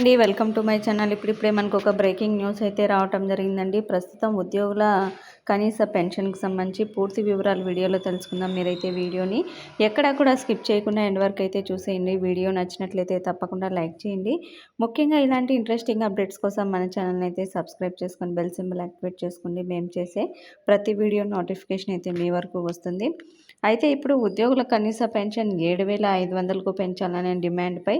అండి welcome to my channel. ఇప్పుడిప్పుడే మనకు ఒక బ్రేకింగ్ న్యూస్ అయితే రావటం జరిగిందండి. ప్రస్తుతం ఉద్యోగుల కనీస పెన్షన్కి సంబంధించి పూర్తి వివరాలు వీడియోలో తెలుసుకుందాం మీరైతే వీడియోని. ఎక్కడా కూడా స్కిప్ చేయకుండా ఎండ్ వరకు అయితే చూసేయండి. వీడియో నచ్చినట్లయితే తప్పకుండా లైక్ చేయండి. ముఖ్యంగా ఇలాంటి ఇంట్రెస్టింగ్ అప్డేట్స్ కోసం మన ఛానల్ని అయితే సబ్స్క్రైబ్ చేసుకొని బెల్ సింబల్ యాక్టివేట్ చేసుకోండి మేము చేసే ప్రతి వీడియో నోటిఫికేషన్ అయితే మీ వరకు వస్తుంది. అయితే ఇప్పుడు ఉద్యోగుల కనీస పెన్షన్ ఏడు వేల ఐదు వందలకు పెంచాలనే డిమాండ్పై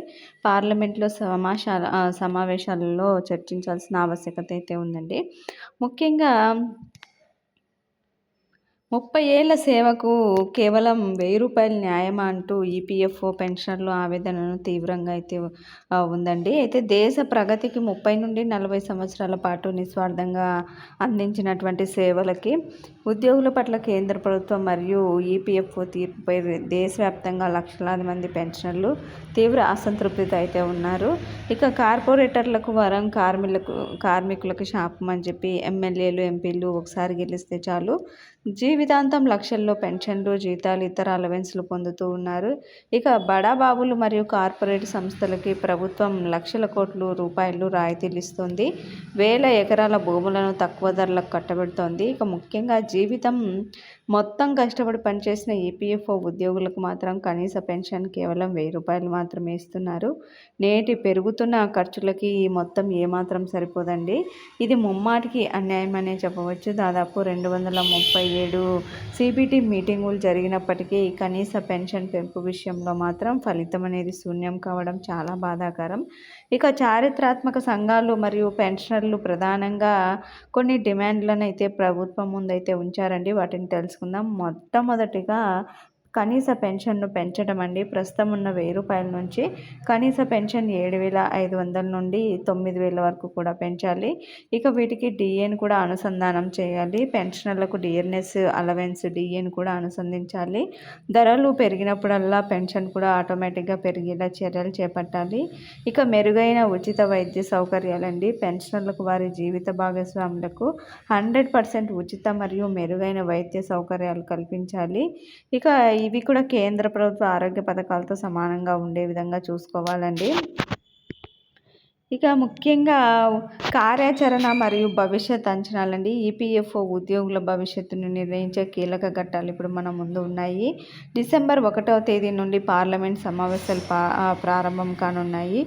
పార్లమెంట్లో సమాచార సమావేశాలలో చర్చించాల్సిన ఆవశ్యకత అయితే ఉందండి. ముఖ్యంగా ముప్పై ఏళ్ళ సేవకు కేవలం వెయ్యి రూపాయల న్యాయమా అంటూ ఈపీఎఫ్ఓ పెన్షన్లు ఆవేదనను తీవ్రంగా అయితే ఉందండి. అయితే దేశ ప్రగతికి ముప్పై నుండి నలభై సంవత్సరాల పాటు నిస్వార్థంగా అందించినటువంటి సేవలకి ఉద్యోగుల పట్ల కేంద్ర ప్రభుత్వం మరియు ఈపీఎఫ్ఓ తీర్పుపై దేశవ్యాప్తంగా లక్షలాది మంది పెన్షనర్లు తీవ్ర అసంతృప్తితో అయితే ఉన్నారు. ఇక కార్పొరేటర్లకు వరం కార్మికులకు కార్మికులకు శాపం అని చెప్పి ఎమ్మెల్యేలు ఎంపీలు ఒకసారి గెలిస్తే చాలు. జీవితాంతం లక్షల్లో పెన్షన్లు జీతాలు ఇతర అలవెన్స్లు పొందుతూ ఉన్నారు. ఇక బడాబాబులు మరియు కార్పొరేట్ సంస్థలకి ప్రభుత్వం లక్షల కోట్లు రూపాయలు రాయితీలు ఇస్తుంది వేల ఎకరాల భూములను తక్కువ ధరలకు కట్టబెడుతోంది. ఇక ముఖ్యంగా జీవితం మొత్తం కష్టపడి పనిచేసిన ఈపీఎఫ్ఓ ఉద్యోగులకు మాత్రం కనీస పెన్షన్ కేవలం వెయ్యి రూపాయలు మాత్రమే ఇస్తున్నారు. నేటి పెరుగుతున్న ఖర్చులకి ఈ మొత్తం ఏమాత్రం సరిపోదండి. ఇది ముమ్మాటికి అన్యాయం అనే చెప్పవచ్చు. దాదాపు రెండు వందల ముప్పై ఏడు సిబిటి మీటింగులు జరిగినప్పటికీ కనీస పెన్షన్ పెంపు విషయంలో మాత్రం ఫలితం అనేది శూన్యం కావడం చాలా బాధాకరం. ఇక చారిత్రాత్మక సంఘాలు మరియు పెన్షనర్లు ప్రధానంగా కొన్ని డిమాండ్లను అయితే ప్రభుత్వం ముందైతే ఉంచారండి. వాటిని తెలుసుకుందాం మొట్టమొదటిగా కనీస పెన్షన్ను పెంచడం అండి. ప్రస్తుతం ఉన్న వెయ్యి రూపాయల నుంచి కనీస పెన్షన్ ఏడు వేల ఐదు వందల నుండి తొమ్మిది వేల వరకు కూడా పెంచాలి. ఇక వీటికి డిఏని కూడా అనుసంధానం చేయాలి. పెన్షనర్లకు డిఎన్ఎస్ అలవెన్స్ డిఏని కూడా అనుసంధించాలి. ధరలు పెరిగినప్పుడల్లా పెన్షన్ కూడా ఆటోమేటిక్గా పెరిగేలా చర్యలు చేపట్టాలి. ఇక మెరుగైన ఉచిత వైద్య సౌకర్యాలండి. పెన్షనర్లకు వారి జీవిత భాగస్వాములకు హండ్రెడ్ పర్సెంట్ ఉచిత మరియు మెరుగైన వైద్య సౌకర్యాలు కల్పించాలి. ఇక ఇవి కూడా కేంద్ర ప్రభుత్వ ఆరోగ్య పథకాలతో సమానంగా ఉండే విధంగా చూసుకోవాలండి. ఇక ముఖ్యంగా కార్యాచరణ మరియు భవిష్యత్ అంచనాలండి. ఈపీఎఫ్ఓ ఉద్యోగుల భవిష్యత్తును నిర్ణయించే కీలక ఘట్టాలు ఇప్పుడు మన ముందు ఉన్నాయి. డిసెంబర్ ఒకటవ తేదీ నుండి పార్లమెంట్ సమావేశాలు ప్రారంభం కానున్నాయి.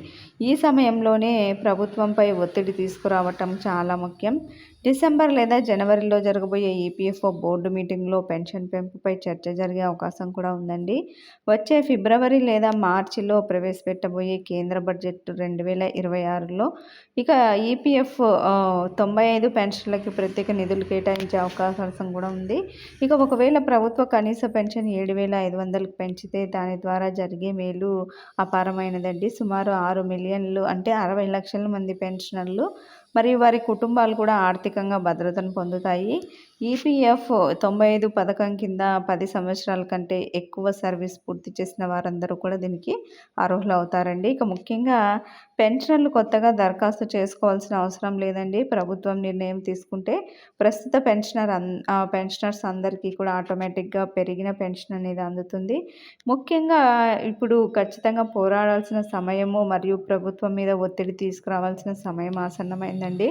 ఈ సమయంలోనే ప్రభుత్వంపై ఒత్తిడి తీసుకురావటం చాలా ముఖ్యం. డిసెంబర్ లేదా జనవరిలో జరగబోయే ఈపీఎఫ్ఓ బోర్డు మీటింగ్లో పెన్షన్ పెంపుపై చర్చ జరిగే అవకాశం కూడా ఉందండి. వచ్చే ఫిబ్రవరి లేదా మార్చిలో ప్రవేశపెట్టబోయే కేంద్ర బడ్జెట్ రెండు వేల ఇరవై ఆరులో ఇక ఈపీఎఫ్ తొంభై ఐదు పెన్షన్లకి ప్రత్యేక నిధులు కేటాయించే అవకాశం కూడా ఉంది. ఇక ఒకవేళ ప్రభుత్వ కనీస పెన్షన్ ఏడు వేల ఐదు వందలకు పెంచితే దాని ద్వారా జరిగే మేలు అపారమైనదండి. సుమారు ఆరు మిలియన్ మిలియన్లు అంటే అరవై లక్షల మంది పెన్షనర్లు. మరియు వారి కుటుంబాలు కూడా ఆర్థికంగా భద్రతను పొందుతాయి. ఈపీఎఫ్ తొంభై ఐదు పథకం కింద పది సంవత్సరాల కంటే ఎక్కువ సర్వీస్ పూర్తి చేసిన వారందరూ కూడా దీనికి అర్హులు అవుతారండి ఇక ముఖ్యంగా పెన్షన్లు కొత్తగా దరఖాస్తు చేసుకోవాల్సిన అవసరం లేదండి. ప్రభుత్వం నిర్ణయం తీసుకుంటే ప్రస్తుత పెన్షనర్ అన్ పెన్షనర్స్ అందరికీ కూడా ఆటోమేటిక్గా పెరిగిన పెన్షన్ అనేది అందుతుంది. ముఖ్యంగా ఇప్పుడు ఖచ్చితంగా పోరాడాల్సిన సమయము మరియు ప్రభుత్వం మీద ఒత్తిడి తీసుకురావాల్సిన సమయం ఆసన్నమైందండి.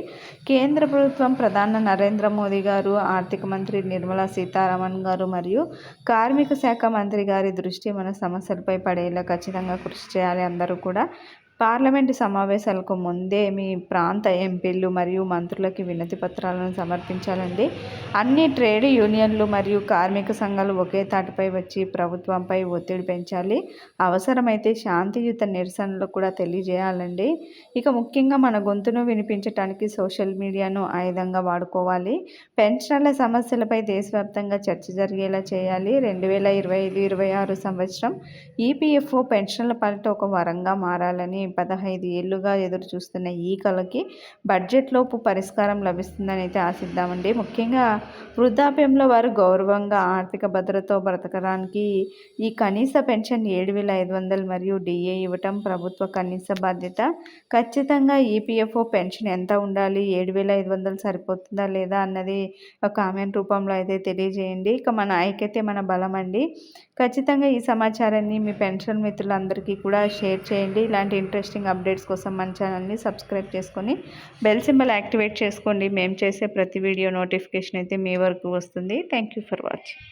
కేంద్ర ప్రభుత్వం ప్రధాన నరేంద్ర మోదీ గారు ఆర్థిక మంత్రి నిర్మలా సీతారామన్ గారు మరియు కార్మిక శాఖ మంత్రి గారి దృష్టి మన సమస్యలపై పడేలా ఖచ్చితంగా కృషి చేయాలి. అందరూ కూడా పార్లమెంటు సమావేశాలకు ముందే మీ ప్రాంత ఎంపీలు మరియు మంత్రులకి వినతి పత్రాలను సమర్పించాలండి. అన్ని ట్రేడ్ యూనియన్లు మరియు కార్మిక సంఘాలు ఒకే తాటిపై వచ్చి ప్రభుత్వంపై ఒత్తిడి పెంచాలి. అవసరమైతే శాంతియుత నిరసనలు కూడా తెలియజేయాలండి. ఇక ముఖ్యంగా మన గొంతును వినిపించడానికి సోషల్ మీడియాను ఆయుధంగా వాడుకోవాలి. పెన్షన్ల సమస్యలపై దేశవ్యాప్తంగా చర్చ జరిగేలా చేయాలి. రెండు వేల ఇరవై ఐదు ఇరవై ఆరు సంవత్సరం ఈపీఎఫ్ఓ పెన్షన్ల పాలిట ఒక వరంగా మారాలని పదహైదు ఏళ్ళుగా ఎదురు చూస్తున్న ఈ కళకి బడ్జెట్లోపు పరిష్కారం లభిస్తుందని అయితే ఆశిద్దామండి. ముఖ్యంగా వృద్ధాప్యంలో వారు గౌరవంగా ఆర్థిక భద్రతతో బ్రతకడానికి ఈ కనీస పెన్షన్ ఏడు వేల ఐదు వందలు మరియు డిఏ ఇవ్వటం ప్రభుత్వ కనీస బాధ్యత. ఖచ్చితంగా ఈపీఎఫ్ఓ పెన్షన్ ఎంత ఉండాలి? ఏడు వేల ఐదు వందలు సరిపోతుందా లేదా అన్నది కామెంట్ రూపంలో అయితే తెలియజేయండి. ఇక మన ఐక్యతే మన బలం అండి. ఖచ్చితంగా ఈ సమాచారాన్ని మీ పెన్షన్ మిత్రులందరికీ కూడా షేర్ చేయండి. ఇలాంటి ఇంట్రెస్టింగ్ అప్డేట్స్ కోసం మన ఛానల్ని సబ్స్క్రైబ్ చేసుకొని బెల్ సింబల్ యాక్టివేట్ చేసుకోండి. మేము చేసే ప్రతి వీడియో నోటిఫికేషన్ అయితే మీ వరకు వస్తుంది. Thank you for watching